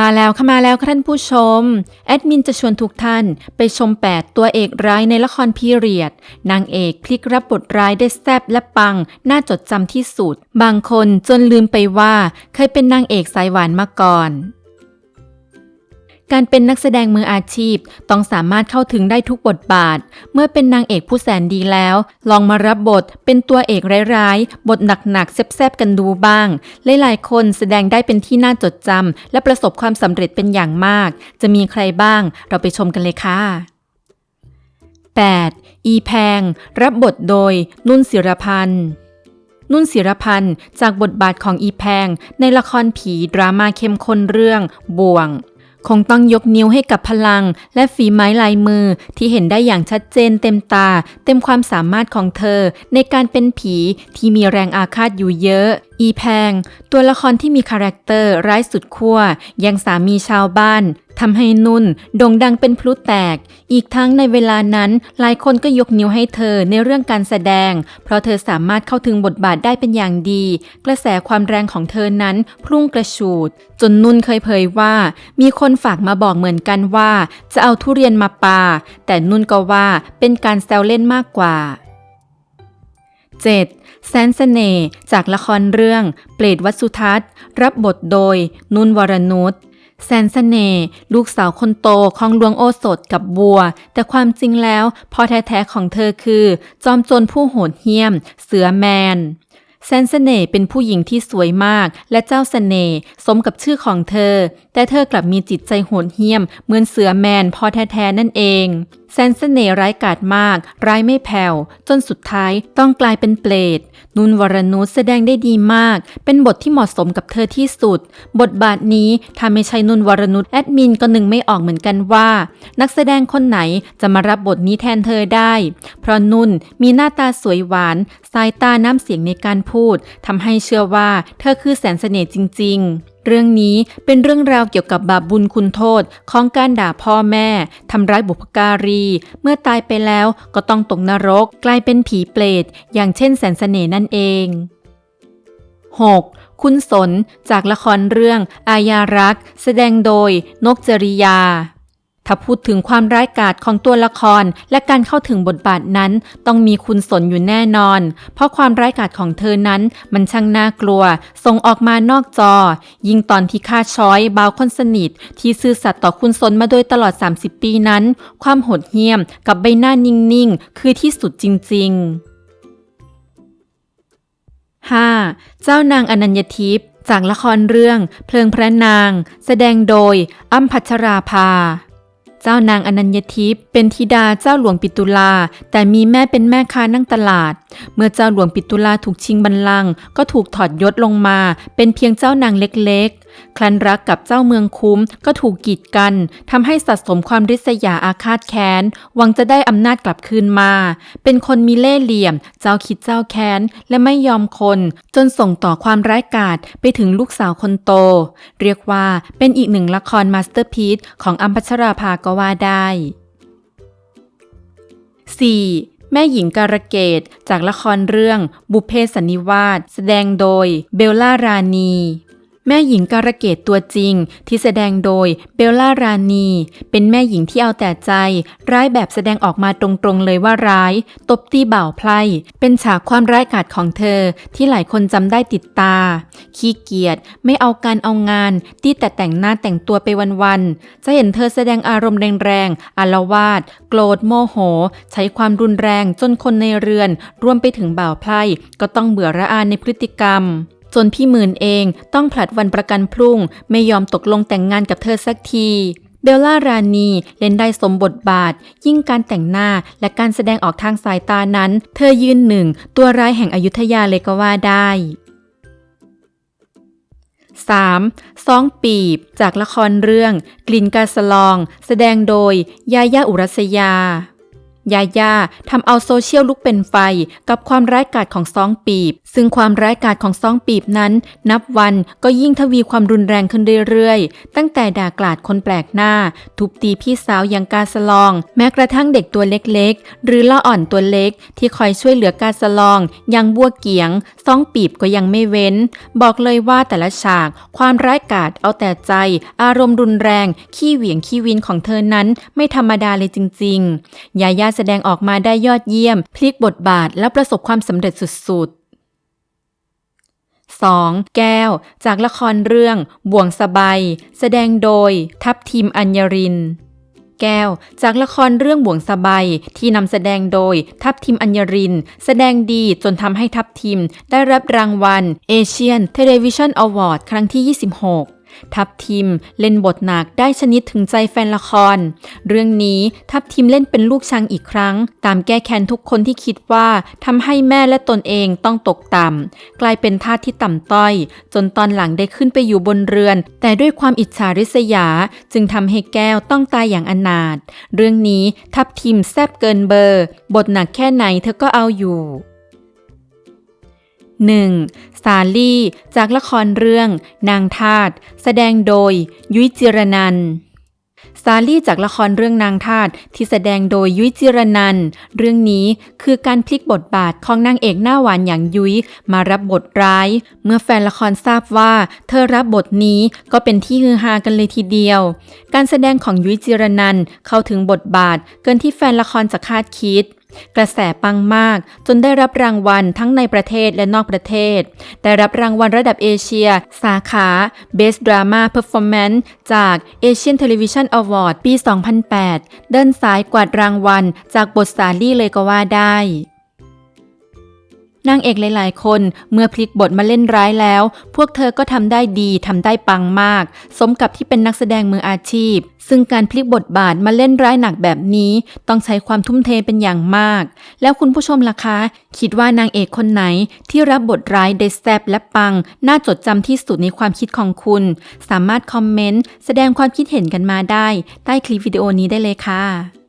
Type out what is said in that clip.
มาแล้วค่ะมาแล้วค่ะท่านผู้ชม แอดมินจะชวนทุกท่านไปชม 8 ตัวเอกร้ายในละครพีเรียด นางเอกพลิกรับบทร้ายได้แซบและปัง น่าจดจำที่สุด บางคนจนลืมไปว่าเคยเป็นนางเอกสายหวานมาก่อน การเป็นนักแสดงมืออาชีพ ต้องสามารถเข้าถึงได้ทุกบทบาท เมื่อเป็นนางเอกผู้แสนดีแล้ว ลองมารับบทเป็นตัวเอกร้ายๆ บทหนักๆแซ่บๆกันดูบ้าง หลายๆคนแสดงได้เป็นที่น่าจดจำและประสบความสำเร็จเป็นอย่างมาก จะมีใครบ้าง เราไปชมกันเลยค่ะ 8. อีแพง รับบทโดยนุ่นศิรพันธ์นุ่นศิรพันธ์จากบทบาทของอีแพง ในละครผีดราม่าเข้มข้นเรื่องบ่วง คงต้องยกนิ้วให้กับพลัง และฝีไม้ลายมือที่เห็นได้อย่างชัดเจนเต็มตา เต็มความสามารถของเธอ ในการเป็นผีที่มีแรงอาฆาตอยู่เยอะอีแพง ตัวละครที่มีคาแรคเตอร์ร้ายสุดขั้วยังสามีชาวบ้านทำให้นุ่นโด่งดังเป็นพลุแตก อีกทั้งในเวลานั้นหลายคนก็ยกนิ้วให้เธอในเรื่องการแสดง เพราะเธอสามารถเข้าถึงบทบาทได้เป็นอย่างดี กระแสความแรงของเธอนั้นพุ่งกระฉูด จนนุ่นเคยเผยว่า มีคนฝากมาบอกเหมือนกันว่า จะเอาทุเรียนมาปา แต่นุ่นก็ว่าเป็นการแซวเล่นมากกว่า 7. แสนเสน่ห์จากละครเรื่อง เปรตวัดสุทัศน์ รับบทโดย นุ่นวรนุชแสนเสน่ห์ลูกสาวคนโตของหลวงโอสถกับบัว แต่ความจริงแล้วพ่อแท้ๆของเธอคือ จอมโจรผู้โหดเหี้ยม เสือแมน แสนเสน่เป็นผู้หญิงที่สวยมากและเจ้าเสน่ห์สมกับชื่อของเธอ แต่เธอกลับมีจิตใจโหดเหี้ยม เหมือนเสือแมนพ่อแท้ๆนั่นเองแสนเสน่ร้ายกาจมาก ร้ายไม่แผ่ว จนสุดท้ายต้องกลายเป็นเปรตนุนวรนุชแสดงได้ดีมาก เป็นบทที่เหมาะสมกับเธอที่สุด บทบาทนี้ถ้าไม่ใช่นุนวรนุชแอดมินก็นึงไม่ออกเหมือนกันว่า นักแสดงคนไหนจะมารับบทนี้แทนเธอได้ เพราะนุ่นมีหน้าตาสวยหวาน สายตาน้ำเสียงในการพูดทำให้เชื่อว่าเธอคือแสนเสน่ห์จริง ๆ เรื่องนี้เป็นเรื่องราวเกี่ยวกับบาปบุญคุณโทษของการด่าพ่อแม่ทำร้ายบุพการี เมื่อตายไปแล้วก็ต้องตกนรกกลายเป็นผีเปรตอย่างเช่นแสนเสน่ห์นั่นเอง 6. คุณสนจากละครเรื่อง อาญารัก แสดงโดย นกจริยา ถ้าพูดถึงความร้ายกาจของตัวละครและการเข้าถึงบทบาทนั้น ต้องมีคุณสนอยู่แน่นอน เพราะความร้ายกาจของเธอนั้น มันช่างน่ากลัว ส่งออกมานอกจอ ยิ่งตอนที่ฆ่าช้อยบาวคนสนิท ที่ซื่อสัตย์ต่อคุณสนมาโดยตลอด 30 ปีนั้น ความโหดเหี้ยมกับใบหน้านิ่งๆ คือที่สุดจริง ๆ 5. เจ้านางอนัญญทิพย์จากละครเรื่อง เพลิงพระนาง แสดงโดยอ้ำพัชราภา เจ้านางอนัญญทิพย์เป็นธิดาเจ้าหลวงปิตุลา แต่มีแม่เป็นแม่ค้านั่งตลาด เมื่อเจ้าหลวงปิตุลาถูกชิงบัลลังก์ก็ถูกถอดยศลงมา เป็นเพียงเจ้านางเล็กๆ คลันรักกับเจ้าเมืองคุ้มก็ถูกกีดกันทำให้สะสมความริษยาอาฆาตแค้นหวังจะได้อำนาจกลับคืนมา เป็นคนมีเล่ห์เหลี่ยม เจ้าคิดเจ้าแค้นและไม่ยอมคน จนส่งต่อความร้ายกาจไปถึงลูกสาวคนโต เรียกว่าเป็นอีกหนึ่งละครมาสเตอร์พีซของอัมพัชราภาก็ว่าได้ 4. แม่หญิงการะเกดจากละครเรื่องบุพเพสันนิวาสแสดงโดยเบลล่ารานี แม่หญิงการะเกดตัวจริง ที่แสดงโดยเบลล่ารานี เป็นแม่หญิงที่เอาแต่ใจ ร้ายแบบแสดงออกมาตรงๆเลยว่าร้าย ตบตีบ่าวไพร่เป็นฉากความร้ายกาจของเธอ ที่หลายคนจำได้ติดตา ขี้เกียจไม่เอาการเอางาน ตีแต่แต่งหน้าแต่งตัวไปวันๆจะเห็นเธอแสดงอารมณ์แรงๆอารวาดโกรธโมโห ใช้ความรุนแรงจนคนในเรือน รวมไปถึงบ่าวไพร่ก็ต้องเบื่อระอาในพฤติกรรม จนพี่หมื่นเองต้องผลัดวันประกันพรุ่ง ไม่ยอมตกลงแต่งงานกับเธอสักทีเบลล่ารานีเล่นได้สมบทบาท ยิ่งการแต่งหน้าและการแสดงออกทางสายตานั้น เธอยืนหนึ่ง ตัวร้ายแห่งอยุธยาเลยก็ว่าได้ 3. ซองปีบ จากละครเรื่อง กลิ่นกาสลอง แสดงโดย ยายาอุรัสยา ยาย่าทำเอาโซเชียลลุกเป็นไฟกับความร้ายกาจของซองปีบ ซึ่งความร้ายกาจของซองปีบนั้น นับวันก็ยิ่งทวีความรุนแรงขึ้นเรื่อยๆ ตั้งแต่ด่ากลาดคนแปลกหน้า ทุบตีพี่สาวอย่างกาสลอง แม้กระทั่งเด็กตัวเล็กๆ หรือละอ่อนตัวเล็ก ที่คอยช่วยเหลือกาสลองอย่างบัวเกียงซองปีบก็ยังไม่เว้น บอกเลยว่าแต่ละฉาก ความร้ายกาจเอาแต่ใจ อารมณ์รุนแรงขี้เหวี่ยงขี้วินของเธอนั้นไม่ธรรมดาเลยจริง ๆ ยาย่าแสดงออกมาได้ยอดเยี่ยม พลิกบทบาทและประสบความสำเร็จสุดๆ 2. แก้ว จากละครเรื่อง บ่วงสบายแสดงโดย ทัพทีมอัญญริน แก้ว จากละครเรื่องบ่วงสบายที่นำแสดงโดย ทัพทีมอัญญริน แสดงดีจนทำให้ทัพทีม ได้รับรางวัล Asian Television Award ครั้งที่ 26 ทัพทีมเล่นบทหนักได้ชนิดถึงใจแฟนละคร เรื่องนี้ทัพทีมเล่นเป็นลูกช้างอีกครั้ง ตามแก้แค้นทุกคนที่คิดว่าทำให้แม่และตนเองต้องตกต่ำกลายเป็นทาสที่ต่ำต้อย จนตอนหลังได้ขึ้นไปอยู่บนเรือน แต่ด้วยความอิจฉาริษยา จึงทำให้แก้วต้องตายอย่างอนาถเรื่องนี้ทัพทีมแซบเกินเบอร์ บทหนักแค่ไหนเธอก็เอาอยู่ 1. สาลี่ จากละครเรื่อง นางทาตแสดงโดย ยุ้ยจิรนันท์สาลี่จากละครเรื่องนางทาตที่แสดงโดยยุ้ยจิรนัน เรื่องนี้คือการพลิกบทบาทของนางเอกหน้าหวานอย่างยุ้ยมารับบทร้าย เมื่อแฟนละครทราบว่าเธอรับบทนี้ก็เป็นที่ฮือฮากันเลยทีเดียว การแสดงของยุ้ยจิรนันเข้าถึงบทบาทเกินที่แฟนละครจะคาดคิด กระแสปังมากจนได้รับรางวัลทั้งในประเทศและนอกประเทศ ได้รับรางวัลระดับเอเชีย สาขา Best Drama Performance จาก Asian Television Award ปี 2008 เดินสายกวาดรางวัลจากบทสาลี่เลยก็ว่าได้ นางเอกหลาย ๆ คนเมื่อพลิกบทมาเล่นร้ายแล้ว พวกเธอก็ทำได้ดีทำได้ปังมาก สมกับที่เป็นนักแสดงมืออาชีพ ซึ่งการพลิกบทบาทมาเล่นร้ายหนักแบบนี้ ต้องใช้ความทุ่มเทเป็นอย่างมาก แล้วคุณผู้ชมล่ะคะ คิดว่านางเอกคนไหนที่รับบทร้ายได้แซ่บและปัง น่าจดจำที่สุดในความคิดของคุณ สามารถคอมเมนต์แสดงความคิดเห็นกันมาได้ ใต้คลิปวิดีโอนี้ได้เลยค่ะ